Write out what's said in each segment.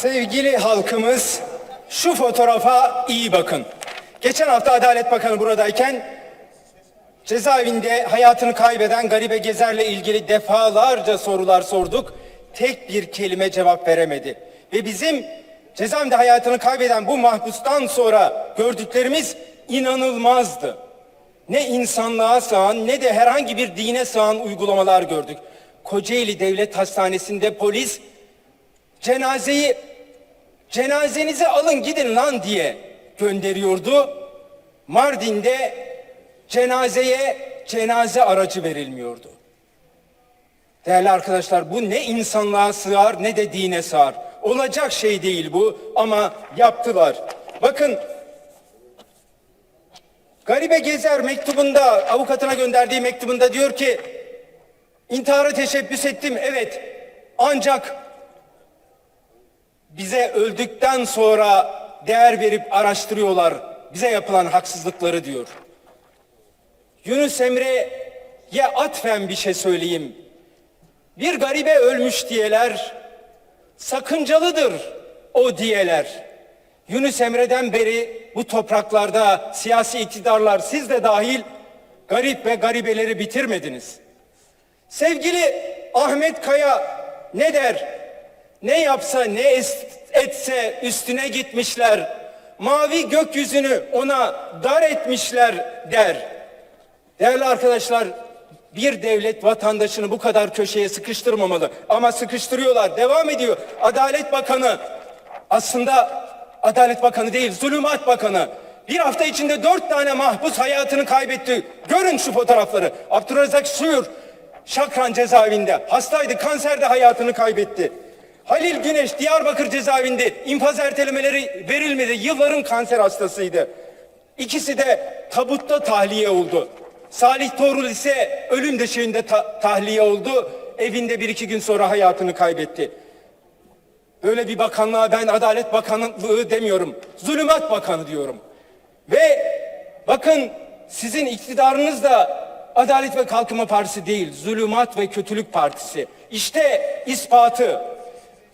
Sevgili halkımız şu fotoğrafa iyi bakın. Geçen hafta Adalet Bakanı buradayken cezaevinde hayatını kaybeden Garibe Gezer'le ilgili defalarca sorular sorduk. Tek bir kelime cevap veremedi. Ve bizim cezaevinde hayatını kaybeden bu mahpustan sonra gördüklerimiz inanılmazdı. Ne insanlığa sığan ne de herhangi bir dine sığan uygulamalar gördük. Kocaeli Devlet Hastanesi'nde polis cenazeyi cenazenizi alın gidin lan diye gönderiyordu. Mardin'de cenazeye cenaze aracı verilmiyordu. Değerli arkadaşlar bu ne insanlığa sığar ne de dine sığar. Olacak şey değil bu ama yaptılar. Bakın Garibe Gezer mektubunda avukatına gönderdiği mektubunda diyor ki intihara teşebbüs ettim evet ancak bize öldükten sonra değer verip araştırıyorlar bize yapılan haksızlıkları diyor. Yunus Emre'ye atfen bir şey söyleyeyim. Bir garibe ölmüş diyeler, sakıncalıdır o diyeler. Yunus Emre'den beri bu topraklarda siyasi iktidarlar siz de dahil garip ve garibeleri bitirmediniz. Sevgili Ahmet Kaya ne der? Ne yapsa ne etse üstüne gitmişler. Mavi gökyüzünü ona dar etmişler der. Değerli arkadaşlar bir devlet vatandaşını bu kadar köşeye sıkıştırmamalı. Ama sıkıştırıyorlar. Devam ediyor. Adalet Bakanı aslında Adalet Bakanı değil, Zulümat Bakanı. Bir hafta içinde dört tane mahpus hayatını kaybetti. Görün şu fotoğrafları. Abdurrazak Suyur, Şakran cezaevinde. Hastaydı, kanserde hayatını kaybetti. Halil Güneş, Diyarbakır cezaevinde infaz ertelemeleri verilmedi. Yılların kanser hastasıydı. İkisi de tabutta tahliye oldu. Salih Torul ise ölüm döşeğinde ta- tahliye oldu. Evinde bir iki gün sonra hayatını kaybetti. Böyle bir bakanlığa ben Adalet Bakanlığı demiyorum. Zulümat Bakanı diyorum. Ve bakın sizin iktidarınız da Adalet ve Kalkınma Partisi değil, Zulümat ve Kötülük Partisi. İşte ispatı.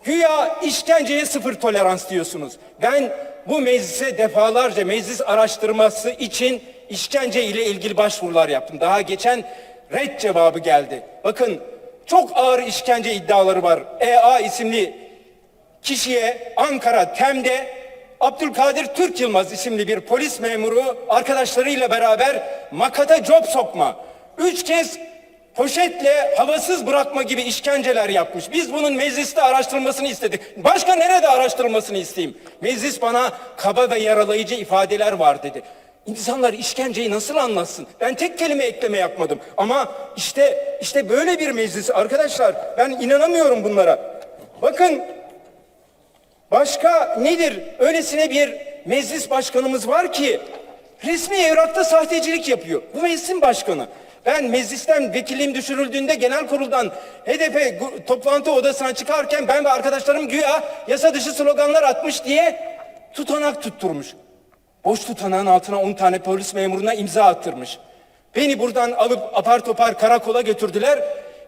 Güya işkenceye sıfır tolerans diyorsunuz. Ben bu meclise defalarca meclis araştırması için işkence ile ilgili başvurular yaptım. Daha geçen red cevabı geldi. Bakın çok ağır işkence iddiaları var. EA isimli kişiye Ankara Tem'de Abdülkadir Türk Yılmaz isimli bir polis memuru arkadaşlarıyla beraber makata job sokma. Üç kez poşetle havasız bırakma gibi işkenceler yapmış. Biz bunun mecliste araştırılmasını istedik. Başka nerede araştırılmasını isteyeyim? Meclis bana kaba ve yaralayıcı ifadeler var dedi. İnsanlar işkenceyi nasıl anlatsın? Ben tek kelime ekleme yapmadım. Ama işte işte böyle bir meclis arkadaşlar. Ben inanamıyorum bunlara. Bakın Başka nedir? Öylesine bir meclis başkanımız var ki resmi evrakta sahtecilik yapıyor. Bu meclisin başkanı. Ben meclisten vekilliğim düşürüldüğünde genel kuruldan HDP toplantı odasına çıkarken ben ve arkadaşlarım güya yasa dışı sloganlar atmış diye tutanak tutturmuş. Boş tutanağın altına 10 tane polis memuruna imza attırmış. Beni buradan alıp apar topar karakola götürdüler.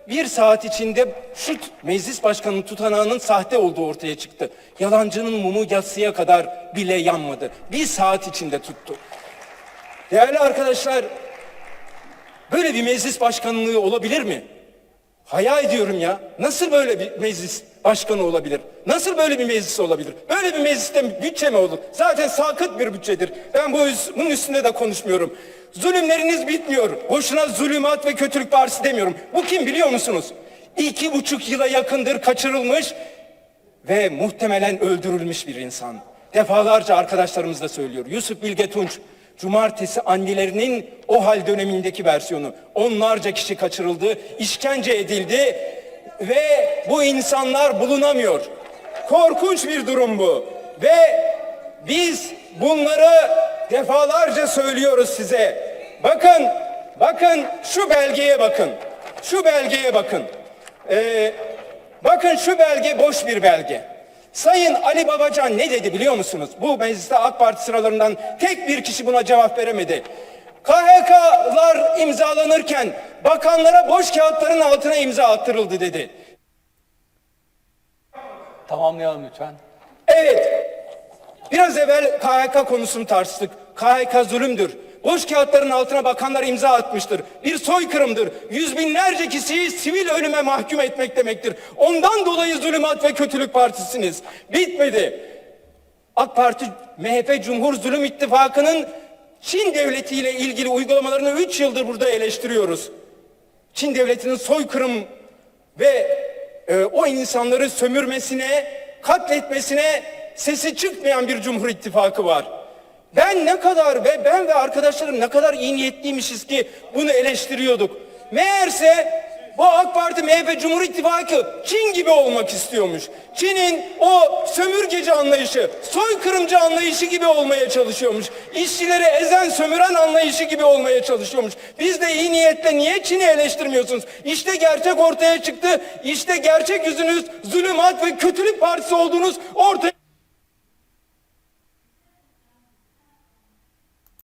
Bir saat içinde şu meclis başkanının tutanağının sahte olduğu ortaya çıktı. Yalancının mumu yatsıya kadar bile yanmadı. Bir saat içinde tuttu. Değerli arkadaşlar, böyle bir meclis başkanlığı olabilir mi? Hayal ediyorum ya. Nasıl böyle bir meclis başkanı olabilir? Nasıl böyle bir meclis olabilir? Böyle bir mecliste bütçe mi olur? Zaten sakıt bir bütçedir. Ben bu bunun üstünde de konuşmuyorum. Zulümleriniz bitmiyor. Boşuna zulümat ve kötülük partisi demiyorum. Bu kim biliyor musunuz? İki buçuk yıla yakındır kaçırılmış ve muhtemelen öldürülmüş bir insan. Defalarca arkadaşlarımız da söylüyor. Yusuf Bilge Tunç, cumartesi annelerinin o hal dönemindeki versiyonu. Onlarca kişi kaçırıldı, işkence edildi ve bu insanlar bulunamıyor. Korkunç bir durum bu. Ve biz bunları defalarca söylüyoruz size. Bakın, bakın şu belgeye bakın. Şu belgeye bakın. Ee, bakın şu belge boş bir belge. Sayın Ali Babacan ne dedi biliyor musunuz? Bu mecliste AK Parti sıralarından tek bir kişi buna cevap veremedi. KHK'lar imzalanırken bakanlara boş kağıtların altına imza attırıldı dedi. Tamamlayalım lütfen. Evet, biraz evvel KHK konusunu tartıştık. KHK zulümdür. Boş kağıtların altına bakanlar imza atmıştır. Bir soykırımdır. Yüz binlerce kişiyi sivil ölüme mahkum etmek demektir. Ondan dolayı zulümat ve kötülük partisiniz. Bitmedi. AK Parti MHP Cumhur Zulüm İttifakı'nın Çin devletiyle ilgili uygulamalarını 3 yıldır burada eleştiriyoruz. Çin devletinin soykırım ve e, o insanları sömürmesine, katletmesine sesi çıkmayan bir Cumhur İttifakı var. Ben ne kadar ve ben ve arkadaşlarım ne kadar iyi niyetliymişiz ki bunu eleştiriyorduk. Meğerse bu AK Parti MHP Cumhur İttifakı Çin gibi olmak istiyormuş. Çin'in o sömürgeci anlayışı, soykırımcı anlayışı gibi olmaya çalışıyormuş. İşçileri ezen, sömüren anlayışı gibi olmaya çalışıyormuş. Biz de iyi niyetle niye Çin'i eleştirmiyorsunuz? İşte gerçek ortaya çıktı. İşte gerçek yüzünüz zulümat ve kötülük partisi olduğunuz ortaya